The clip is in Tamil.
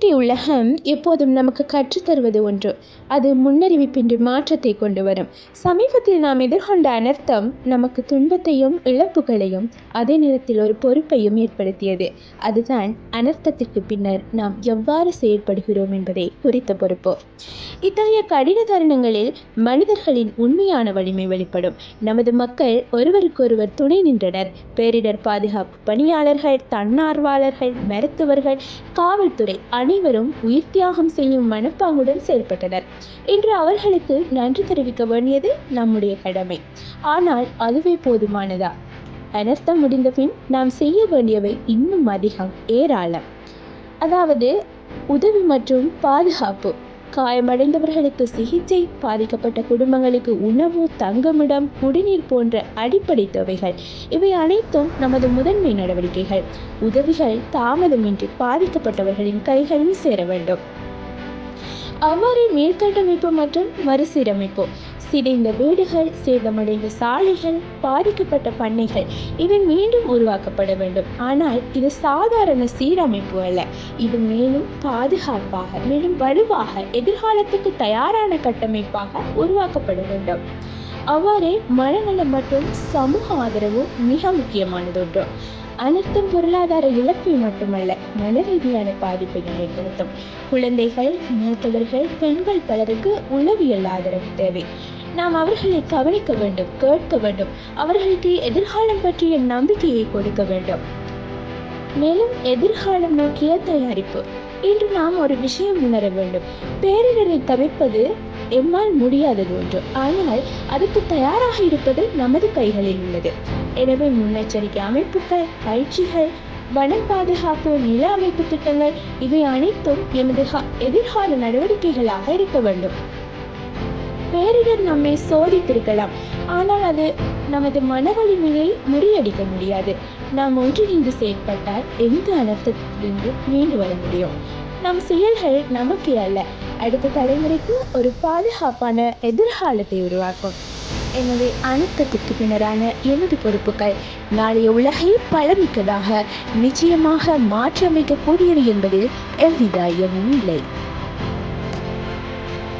இயற்கை உலகம் எப்போதும் நமக்கு கற்றுத்தருவது ஒன்று. அது முன்னறிவிப்பின்றி மாற்றத்தை கொண்டு வரும். சமீபத்தில் நாம் எதிர்கொண்ட அனர்த்தம் நமக்கு துன்பத்தையும் இழப்புகளையும் அதே நேரத்தில் ஒரு பொறுப்பையும் ஏற்படுத்தியது. அதுதான் அனர்த்தத்திற்கு பின்னர் நாம் எவ்வாறு செயல்படுகிறோம் என்பதை குறித்த பொறுப்பு. இத்தகைய கடின தருணங்களில் மனிதர்களின் உண்மையான வலிமை வெளிப்படும். நமது மக்கள் ஒருவருக்கொருவர் துணை நின்றனர். பேரிடர் பாதுகாப்பு பணியாளர்கள் தன்னார்வலர்கள் மருத்துவர்கள் காவல்துறை அனைவரும் உயிர் தியாகம் செய்யும் மனப்பாங்குடன் செயல்பட்டனர். இன்று அவர்களுக்கு நன்றி தெரிவிக்க வேண்டியது நம்முடைய கடமை. ஆனால் அதுவே போதுமானதா? அனர்த்தம் முடிந்த பின் நாம் செய்ய வேண்டியவை இன்னும் அதிகம். ஏராளம். அதாவது உதவி மற்றும் பாதுகாப்பு. காயமடைந்தவர்களுக்கு சிகிச்சை பாதிக்கப்பட்ட குடும்பங்களுக்கு உணவு தங்குமிடம் குடிநீர் போன்ற அடிப்படை தேவைகள். இவை அனைத்தும் நமது முதன்மை நடவடிக்கைகள். உதவிகள் தாமதமின்றி பாதிக்கப்பட்டவர்களின் கைகளில் சேர வேண்டும். அவ்வாறு மேற்கட்டமைப்பு மற்றும் மறுசீரமைப்பு. சிதைந்த வீடுகள் சேதமடைந்த சாலைகள் பாதிக்கப்பட்ட பண்ணைகள் இவை மீண்டும் உருவாக்கப்பட வேண்டும். ஆனால் இது சாதாரண சீரமைப்பு அல்ல. இது மேலும் பாதுகாப்பாக மேலும் வலுவாக எதிர்காலத்துக்கு தயாரான கட்டமைப்பாக உருவாக்கப்பட வேண்டும். அவ்வாறே மனநலம் மற்றும் சமூக ஆதரவு மிக முக்கியமானது ஒன்று அனைத்தும் பொருளாதார இழப்பை மட்டுமல்ல மன ரீதியான பாதிப்பையும் ஏற்படுத்தும். குழந்தைகள் மூத்தவர்கள் பெண்கள் பலருக்கு உளவியல் ஆதரவு தேவை. நாம் அவர்களை கவனிக்க வேண்டும் கேட்க வேண்டும். அவர்களுக்கு எதிர்காலம் பற்றிய நம்பிக்கையை கொடுக்க வேண்டும். மேலும் எதிர்காலம் நோக்கிய தயாரிப்பு. இன்று நாம் ஒரு விஷயம் உணர வேண்டும். பேரிடரை தவிர்ப்பது எம்மால் முடியாதது ஒன்று. ஆனால் அதுக்கு தயாராக இருப்பது நமது கைகளில் உள்ளது. எனவே முன்னெச்சரிக்கை அமைப்புகள் பயிற்சிகள் வன பாதுகாப்பு நில அமைப்பு திட்டங்கள் இவை அனைத்தும் எமது எதிர்கால நடவடிக்கைகளாக இருக்க வேண்டும். பேரிடர் நம்மை சோதித்திருக்கலாம். ஆனால் அது நமது மன வலிமையை முறியடிக்க முடியாது. நாம் ஒன்றிணைந்து செயற்பட்டால் எந்த அனர்த்தத்திலிருந்து மீண்டு வர முடியும்? நம் செயல்கள் நமக்கு அல்ல. அடுத்த தலைமுறைக்கு ஒரு பாதுகாப்பான எதிர்காலத்தை உருவாக்கும். எனவே அனர்த்தத்திற்கு பின்னரான எனது பொறுப்புகள் நாளைய உலகை பழமிக்கதாக நிச்சயமாக மாற்றியமைக்கக்கூடியது என்பதில் எவ்வித ஐயமும் இல்லை.